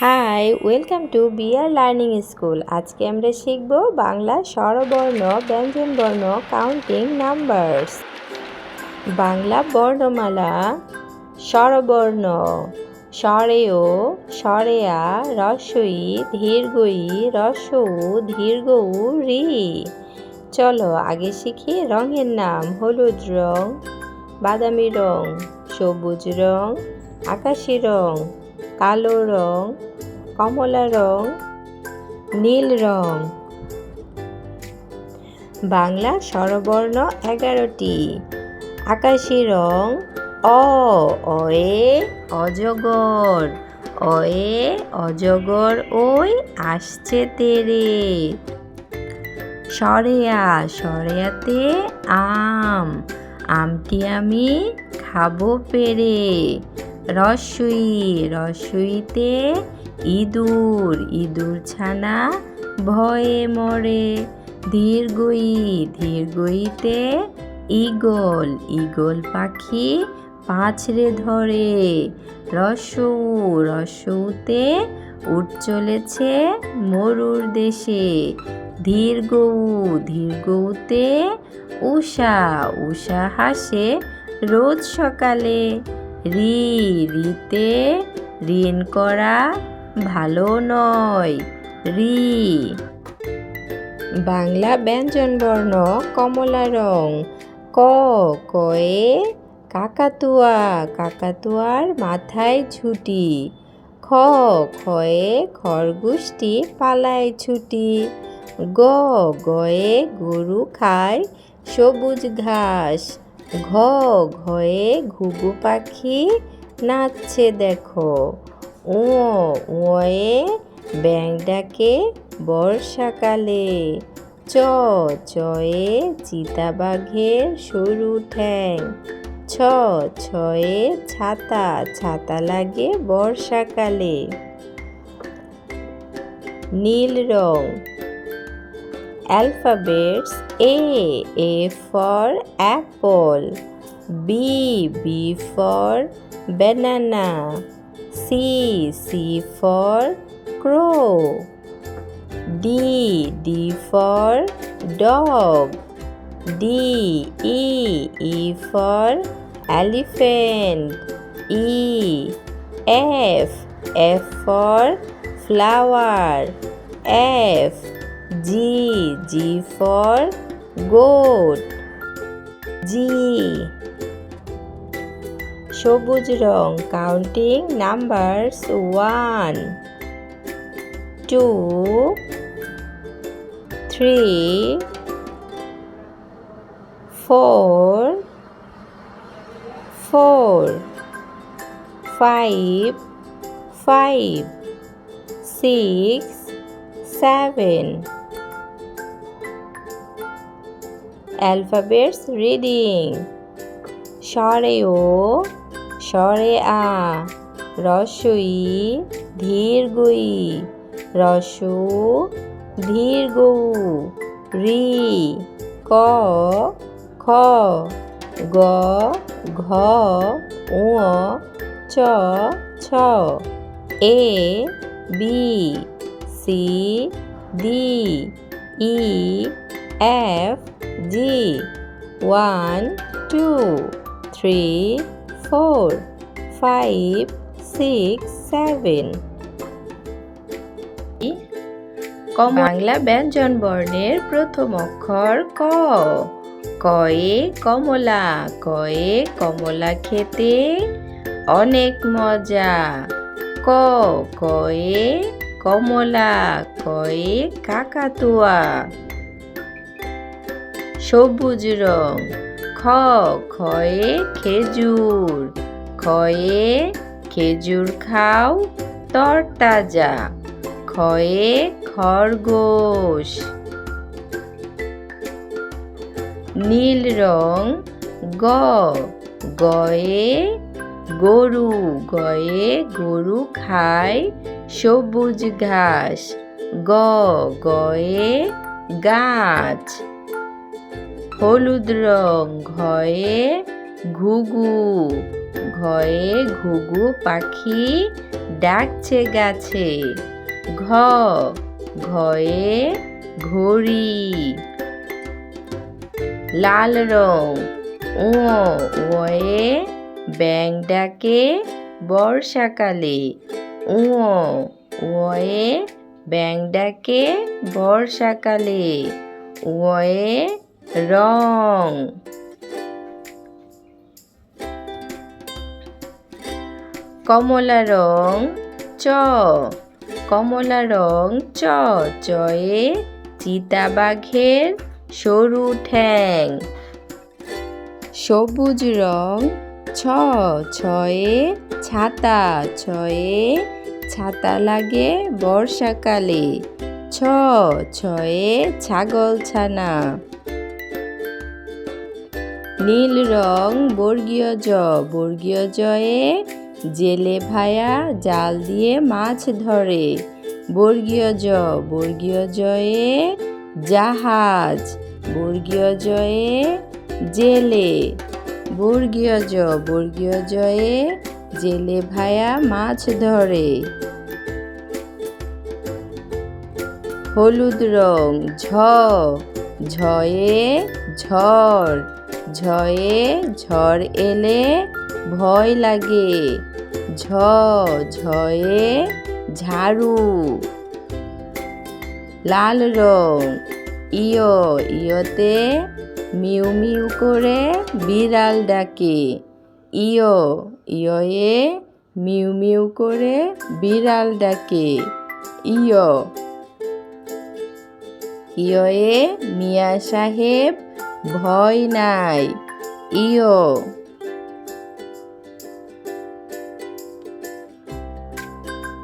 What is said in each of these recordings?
Hi welcome to BR learning school আজকে আমরা শিখব বাংলা স্বরবর্ণ, ব্যঞ্জনবর্ণ কাউন্টিং নাম্বারস বাংলা বর্ণমালা, স্বরবর্ণ, স্বরেয়, স্বরেয়া, রসই ধীর্গই রসৌ ধীর্গৌ রি। চলো আগে শিখি রঙের নাম, হলুদ রং, বাদামি রং, সবুজ রং, আকাশি রং। কালো রং, কমলা রং, নীল রং। বাংলা স্বরবর্ণ এগারোটি। আকাশি রং, অ, অয়ে, অজগর। অয়ে, অজগর, ওই, আসছে তেরে। সরেয়া, সরেয়াতে আম। আমটি আমি খাব পেরে। রসুই, রসুইতে ইঁদুর ইঁদুর ছানা ভয়ে মরে। ধীরগই, ধীরগইতে ইগল ইগল পাখি পাঁচড়ে ধরে। রসৌ, রসৌতে উঠ চলেছে মরুর দেশে। ধীর গৌ ধীর গৌতে উষা উষা হাসে রোজ সকালে। রি রিতে ঋণ করা ভালো নয়। রি। বাংলা ব্যঞ্জনবর্ণ, কমলা রং। ক, কয়ে কাকাতুয়া, কাকাতুয়ার মাথায় ঝুটি খ খয়ে খরগোশটি পালায় ছুটি। গ, গয়ে গরু খায় সবুজ ঘাস। ঘ, ঘয়ে ঘুঘু পাখি নাচছে দেখো। ও ওয়ে ব্যাং ডাকে বর্ষাকালে চ চয়ে চিতাবাঘের সরু ঠ্যাং। ছ, ছয়ে ছাতা ছাতা লাগে বর্ষাকালে নীল রং alphabets A A for apple B B for banana C C for crow D D for dog D E E for elephant E F F for flower F G G for goat. G. সবুজ রং counting numbers one two three four four five five six seven alphabets reading স্বরে ও স্বরে আ রসই ধীর গই রসু ধীর গৌ রি ক খ গ ঘ উ চ ছ A B C D E F G one two three four five six seven Bangla ব্যঞ্জন বর্ণের প্রথম অক্ষর ক। কয়ে কমলা কয়ে কমলা খেতে অনেক মজা। ক, কয়ে কমলা, কয়ে কাকাতুয়া। সবুজ রং। খ খয়ে খেজুর। খয়ে খেজুর খাও তরতাজা। খয়ে খরগোশ। নীল রং, গ। গয়ে গরু। গয়ে গরু খায় সবুজ ঘাস। গ, গয়ে গাছ। হলুদ রং, ঘয়ে ঘুঘু ঘয়ে ঘুঘু পাখি ডাকছে গাছে। ঘ, ঘয়ে ঘড়ি। লাল রং ও ওয়ে ব্যাং ডাকে বর্ষাকালে। ও ওয়ে ব্যাং ডাকে বর্ষাকালে। ওয়ে রং। কমলা রং চ। কমলা রং চ। চয়ে চিতাবাঘের সরু ঠ্যাং। সবুজ রং ছ। ছয়ে ছাতা। ছয়ে ছাতা লাগে বর্ষাকালে। ছ। ছয়ে ছাগল ছানা। নীল রং বর্গীয় জ। বর্গীয় জয়ে জেলে ভায়া জাল দিয়ে মাছ ধরে। বর্গীয় জ। বর্গীয় জয়ে জাহাজ। বর্গীয় জয়ে জেলে। বর্গীয় জ। বর্গীয় জয়ে জেলে ভায়া মাছ ধরে। হলুদ রং, ঝ। ঝয়ে ঝড় ঝয়ে ঝড় এলে ভয় লাগে। ঝ, ঝয়ে ঝাড়ু। লাল রং, ইয়, ইয়তে মিউ মিউ করে বিড়াল ডাকে। ইয় ইয়ে মিউ মিউ করে বিড়াল ডাকে। ইয় ইয়ে মিয়া সাহেব ভয় নাই। ইয়।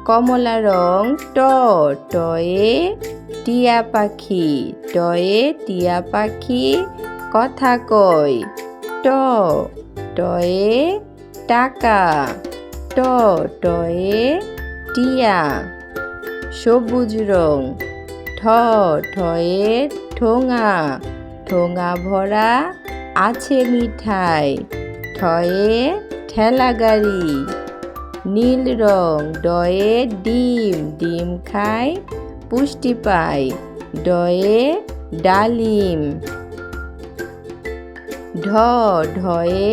কমলা রং ট, টয়ে টিয়া পাখি, টয়ে টিয়া পাখি, কথা কয়। ট, টয়ে টাকা, ট, টয়ে টিয়া। সবুজ রং। ঠ ঠয়ে ঠোঙা ঠোঙা ভরা আছে মিঠাই, ঠয়ে ঠেলা গাড়ি। নীল রং, ডয়ে ডিম ডিম খায় পুষ্টি পায় ডয়ে ডালিম। ঢ, ঢয়ে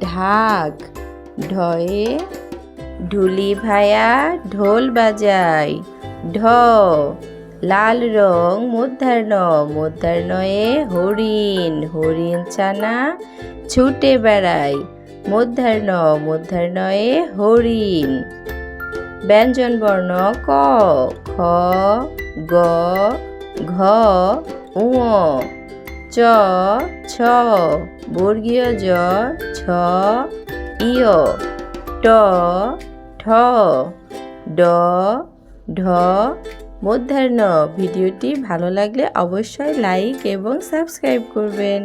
ঢাক, ঢয়ে ঢুলি ভায়া ঢোল বাজায়, ঢ লাল রং মধ্যাহ্ন মধ্যাহ্নয়ে হরিণ হরিণ ছানা ছুটে বেড়ায়। মধ্যাহ্ন মধ্যাহ্নয়ে হরিণ। ব্যঞ্জন বর্ণ ক, খ, গ, ঘ উ চ, ছ, বর্গীয় জ, ছ ইয় ট, ঠ, ড, ঢ মধ্যাহ্ন। ভিডিওটি ভালো লাগলে অবশ্যই লাইক এবং সাবস্ক্রাইব করবেন।